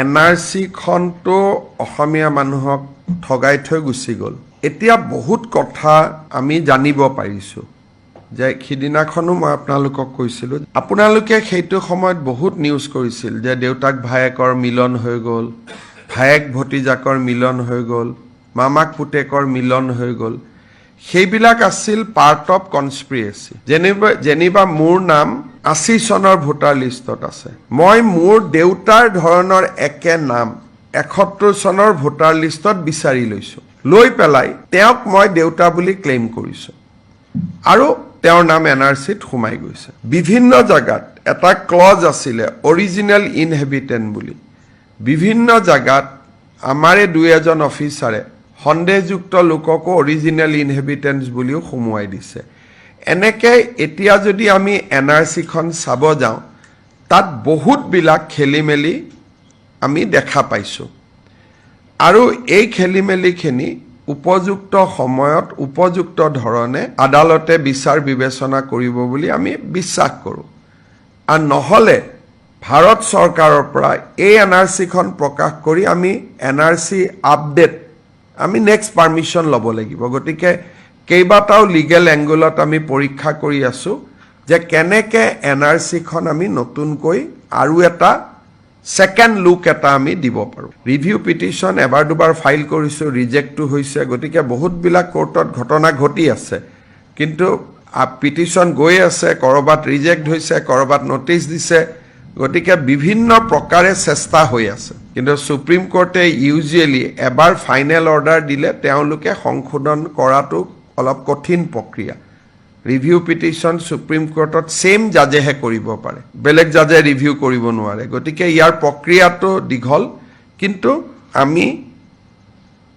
N R চিখনটো অসমীয়া মানুহক ঠগাই থৈ গুচি গ'ল। এতিয়া বহুত কথা আমি জানিব পাৰিছোঁ। যে সিদিনাখনো মই আপোনালোকক কৈছিলোঁ আপোনালোকে সেইটো সময়ত বহুত নিউজ কৰিছিল যে দেউতাক ভায়েকৰ মিলন হৈ গ'ল ভায়েক ভতিজাকৰ মিলন হৈ গ'ল মামাক পুতেকৰ মিলন হৈ গ'ল। সেইবিলাক আছিল পাৰ্ট অফ কনস্পিৰেচি যেনিবা যেনিবা মোৰ নাম আশী চনৰ ভোটাৰ লিষ্টত আছে। মই মোৰ দেউতাৰ ধৰণৰ একে নাম, এসত্তৰ চনৰ ভোটাৰ লিষ্টত বিচাৰি লৈছোঁ। লৈ পেলাই তেওঁক মই দেউতা বুলি ক্লেইম কৰিছোঁ। আৰু তেওঁৰ নাম এন আৰ চিত সোমাই গৈছে। বিভিন্ন জেগাত এটা ক্লজ আছিলে, অৰিজিনেল ইনহেবিটেণ্ট বুলি। বিভিন্ন জেগাত আমাৰে দুই এজন অফিচাৰে সন্দেহযুক্ত লোককো অৰিজিনেল ইনহেবিটেণ্টছ বুলিও সুমুৱাই দিছে। এনেকে এতিয়া যদি আমি এন আৰ চিখন চাব যাওঁ তাত বহুতবিলাক খেলি মেলি আমি দেখা পাইছোঁ। আৰু এই খেলি মেলিখিনি উপযুক্ত সময়ত উপযুক্ত ধৰণে আদালতে বিচাৰ বিবেচনা কৰিব বুলি আমি বিশ্বাস কৰোঁ। আৰু নহ'লে ভাৰত চৰকাৰৰ পৰা এই এন আৰ চিখন প্ৰকাশ কৰি আমি এন আৰ চি আপডেট আমি নেক্সট পাৰ্মিশ্যন ল'ব লাগিব। গতিকে কেইবাটাও লিগেল এংগুলত আমি পৰীক্ষা কৰি আছোঁ যে কেনেকৈ এন আৰ চিখন আমি নতুনকৈ আৰু এটা ছেকেণ্ড লুক এটা আমি দিব পাৰোঁ। ৰিভিউ পিটিশ্যন এবাৰ দুবাৰ ফাইল কৰিছোঁ ৰিজেক্টটো হৈছে, গতিকে বহুতবিলাক কোৰ্টত ঘটনা ঘটি আছে। কিন্তু পিটিশ্যন গৈ আছে, ক'ৰবাত ৰিজেক্ট হৈছে, ক'ৰবাত নটিচ দিছে, গতিকে বিভিন্ন প্ৰকাৰে চেষ্টা হৈ আছে। কিন্তু ছুপ্ৰিম কোৰ্টে ইউজুৱেলি এবাৰ ফাইনেল অৰ্ডাৰ দিলে তেওঁলোকে সংশোধন কৰাটো অলপ কঠিন প্ৰক্ৰিয়া। ৰিভিউ পিটিশ্যন ছুপ্ৰিম কোৰ্টত ছেইম জাজেহে কৰিব পাৰে। বেলেগ জাজে ৰিভিউ কৰিব নোৱাৰে। গতিকে ইয়াৰ প্ৰক্ৰিয়াটো দীঘল কিন্তু আমি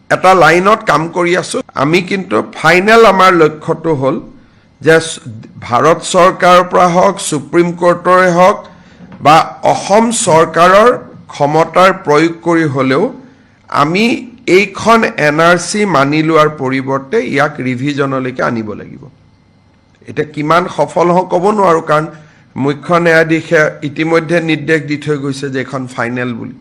এটা লাইনত কাম কৰি আছোঁ। আমি কিন্তু ফাইনেল আমাৰ লক্ষ্যটো হ'ল যে ভাৰত চৰকাৰৰ পৰা হওক ছুপ্ৰিম কোৰ্টৰে হওক বা অসম চৰকাৰৰ ক্ষমতাৰ প্ৰয়োগ কৰি হ'লেও আমি এইখন এন আৰ চি মানি লোৱাৰ পৰিৱৰ্তে ইয়াক ৰিভিজনলৈকে আনিব লাগিব। এতিয়া কিমান সফল হওঁ ক'ব নোৱাৰোঁ কাৰণ মুখ্য ন্যায়াধীশে ইতিমধ্যে নিৰ্দেশ দি থৈ গৈছে যে এইখন ফাইনেল বুলি।